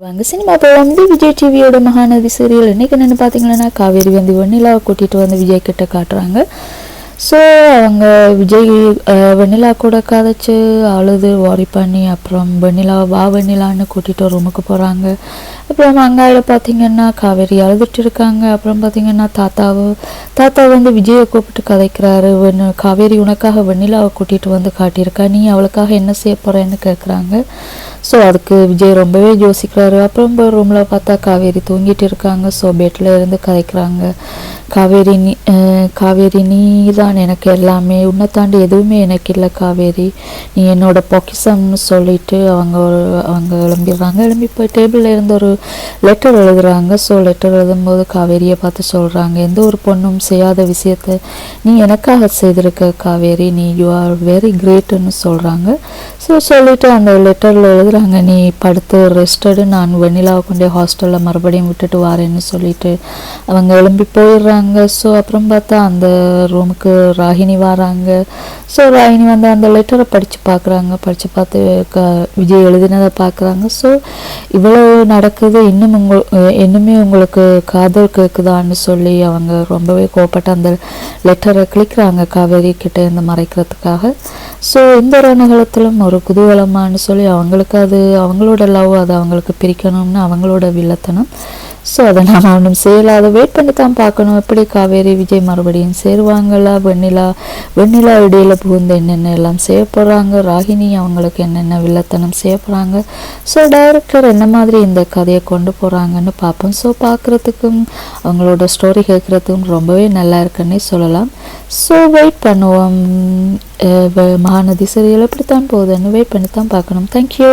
வாங்க சினிமா இப்போ வந்து விஜய் டிவியோட மகாநதி சீரியல் இன்னைக்கு என்னென்னு பார்த்தீங்கன்னா காவேரி வந்து வெண்ணிலாவை கூட்டிகிட்டு வந்து விஜய் கிட்ட காட்டுறாங்க. ஸோ அவங்க விஜய் வெண்ணிலா கூட கதைச்சு அழுது வாரி பண்ணி அப்புறம் வெண்ணிலா வா வெண்ணிலான்னு கூட்டிகிட்டு ரூமுக்கு போகிறாங்க அப்புறம் அங்காயில் பார்த்தீங்கன்னா காவேரி அழுதுட்டு இருக்காங்க அப்புறம் பார்த்தீங்கன்னா தாத்தாவை தாத்தா வந்து விஜயை கூப்பிட்டு கதைக்கிறாரு. வெண்ணு காவேரி உனக்காக வெண்ணிலாவை கூட்டிகிட்டு வந்து காட்டியிருக்கா. நீ அவளுக்காக என்ன செய்ய போகிறேன்னு கேட்குறாங்க ஸோ அதுக்கு விஜய் ரொம்பவே யோசிக்கிறாரு. அப்புறம் ரூமில் பார்த்தா காவேரி தூங்கிட்டு இருக்காங்க. ஸோ பெட்டில் இருந்து கதைக்கிறாங்க. காவேரி நீ காவேரி நீ தான் எனக்கு எல்லாமே. உன்னை தாண்டி எதுவுமே எனக்கு இல்லை காவேரி. நீ என்னோட பொக்கிசம்னு சொல்லிட்டு அவங்க அவங்க எழும்பிடுறாங்க. எழும்பி போய் டேபிளில் இருந்து ஒரு லெட்டர் எழுதுறாங்க. ஸோ லெட்டர் எழுதும்போது காவேரியை பார்த்து சொல்கிறாங்க எந்த ஒரு பொண்ணும் செய்யாத விஷயத்த நீ எனக்காக செய்திருக்க காவேரி நீ யூ ஆர் வெரி கிரேட்டுன்னு சொல்கிறாங்க ஸோ சொல்லிட்டு அந்த லெட்டரில் எழுதுறாங்க நீ படுத்து ரெஸ்டடு நான் வெண்ணிலாவை கொண்டே ஹாஸ்டலில் மறுபடியும் விட்டுட்டு வரேன்னு சொல்லிட்டு அவங்க எழும்பி போயிடுறாங்க. ஸோ அப்புறம் பார்த்தா அந்த ரூமுக்கு ராகினி வராங்க. ஸோ ராகினி வந்து அந்த லெட்டரை படித்து பார்க்குறாங்க. படித்து பார்த்து க விஜய் எழுதினதை பார்க்குறாங்க. ஸோ இவ்வளோ கேட்குது இன்னும் உங்கள் இன்னுமே உங்களுக்கு காதல் கேட்குதான்னு சொல்லி அவங்க ரொம்பவே கோப்பட்டு அந்த லெட்டரை கிளிக்கிறாங்க காவேரி கிட்ட இருந்து மறைக்கிறதுக்காக. ஸோ இந்த ரணகலத்திலும் ஒரு குதூகலமானு சொல்லி அவங்களுக்கு அது அவங்களோட லவ் அது அவங்களுக்கு பிரிக்கணும்னு அவங்களோட வில்லத்தனம். ஸோ அதை நாம் ஒன்றும் செய்யலை அதை வெயிட் பண்ணி தான் பார்க்கணும். எப்படி காவேரி விஜய் மறுபடியும் சேருவாங்களா? வெண்ணிலா வெண்ணிலா இடையில புகுந்து என்னென்ன எல்லாம் செய்ய போகிறாங்க ராகினி அவங்களுக்கு என்னென்ன வில்லத்தனம் செய்ய போகிறாங்க ஸோ டைரக்டர் என்ன மாதிரி இந்த கதையை கொண்டு போகிறாங்கன்னு பார்ப்போம். ஸோ பார்க்குறதுக்கும் அவங்களோட ஸ்டோரி கேட்குறதுக்கும் ரொம்பவே நல்லா இருக்குன்னே சொல்லலாம். ஸோ வெயிட் பண்ணுவோம். மகாநதி சீரியல் எப்படித்தான் போகுதுன்னு வெயிட் பண்ணி தான் பார்க்கணும் தேங்க்யூ